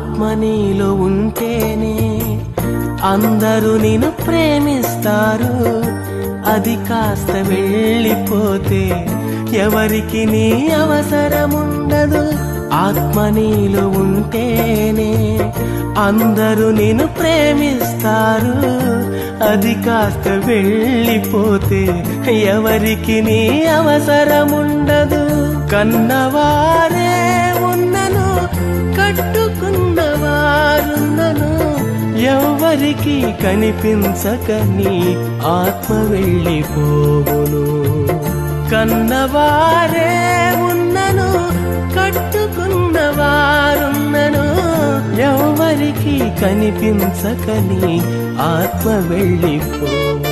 ఆత్మ నీలో ఉంటేనే అందరూ నిన్ను ప్రేమిస్తారు. అది కాస్త వెళ్ళిపోతే ఎవరికి నీ అవసరముండదు. ఆత్మ నీలో ఉంటేనే అందరూ నిన్ను ప్రేమిస్తారు. అది కాస్త వెళ్ళిపోతే ఎవరికి నీ అవసరముండదు. కన్నవారు కట్టుకున్నవారున్నను ఎవరికి కనిపించక నీ ఆత్మ వెళ్ళిపోవును. కన్నవారే ఉన్నను కట్టుకున్నవారున్నను ఎవరికి కనిపించక నీ ఆత్మ వెళ్ళిపోవును